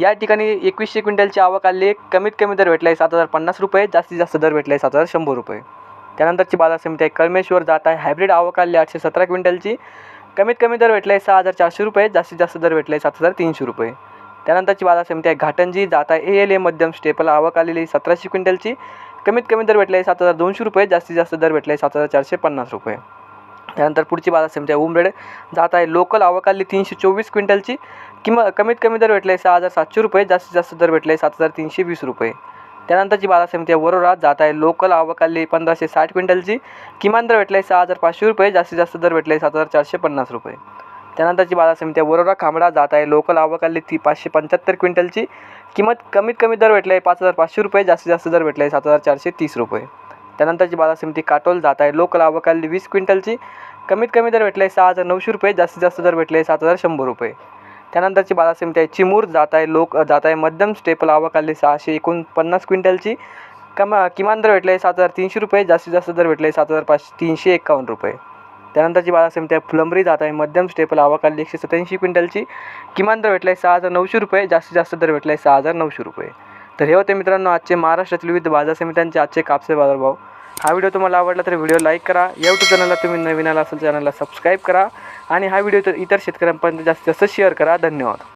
या ठिकाणी एकवीसशे क्विंटलची आवक आली. आहे कमीत कमी दर भेटला आहे सात हजार पन्नास रुपये. जास्तीत जास्त दर भेटला आहे सात हजार शंभर रुपये. त्यानंतरची बाजार समिती आहे. कळमेश्वर जात आहे. हायब्रिड आवक आली आठशे सतरा क्विंटलची. कमीत कमी दर भेटला आहे सहा हजार चारशे रुपये. जास्तीत जास्त दर भेटला आहे सात हजार तीनशे रुपये. त्यानंतरची बाजार समिती आहे. घाटंजी जात आहे. ए एल ए मध्यम स्टेपल आवक आलेली सतराशे क्विंटलची. कमीत कमी दर भेटला आहे सात हजार दोनशे रुपये. जास्तीत जास्त दर भेटला आहे सात हजार चारशे पन्नास रुपये. त्यानंतर पुढची बाजार समिती आहे. उमरेड जात आहे. लोकल आवक आली तीनशे चोवीस क्विंटलची. किंवा कमीत कमी दर भेटला आहे सहा हजार सातशे रुपये. जास्तीत जास्त दर भेटला आहे सात हजार तीनशे वीस रुपये. त्यानंतरची बाजार समिती आहे. वरोरा जात आहे. लोकल आवक आली पंधराशे साठ क्विंटलची. किमान दर भेटला आहे सहा हजार पाचशे रुपये. जास्तीत जास्त दर भेटला आहे सात हजार चारशे पन्नास रुपये. त्यानंतरची बाजार समिती आहे. वरोरा खांबडा जात आहे. लोकल आवक आली ती पाचशे पंच्याहत्तर क्विंटलची. किंमत कमीत कमी दर भेटला आहे पाच हजार पाचशे रुपये. जास्तीत जास्त दर भेटला आहे सात हजार चारशे तीस रुपये. त्यानंतरची बाजार समिती काटोल जात आहे. लोकल आवक आली वीस क्विंटलची. कमीत कमी दर भेटला आहे सहा हजार नऊशे रुपये जास्तीत जास्त दर भेटले सात हजार शंभर रुपये. त्यानंतरची बाजार समिती आहे चिमूर जात आहे लोक जात आहे मध्यम स्टेपल आवक आली सहाशे एकोणपन्नास क्विंटलची. कमा किमान दर भेटले आहे सात हजार तीनशे रुपये जास्तीत जास्त दर भेटले सात हजार पाचशे तीनशे एकावन्न रुपये. त्यानंतरची बाजार समिती आहे फुलंबरी जात आहे मध्यम स्टेपल आवक आली एकशे सत्याऐंशी क्विंटलची. किमान दर भेटला आहे सहा हजार नऊशे रुपये जास्तीत जास्त दर भेटला आहे सहा हजार नऊशे रुपये. तर हे होते मित्रांनो आजचे महाराष्ट्रातील विविध बाजार समित्यांचे आजचे कापसे बाजारभाव. हा व्हिडिओ तुम्हाला आवडला तर व्हिडिओ लाईक करा. यूट्यूब चॅनलला तुम्ही नवीन आला असेल चॅनलला सबस्क्राईब करा. आणि हा व्हिडिओ तर इतर शेतकऱ्यांपर्यंत जास्तीत जास्त शेअर करा. धन्यवाद.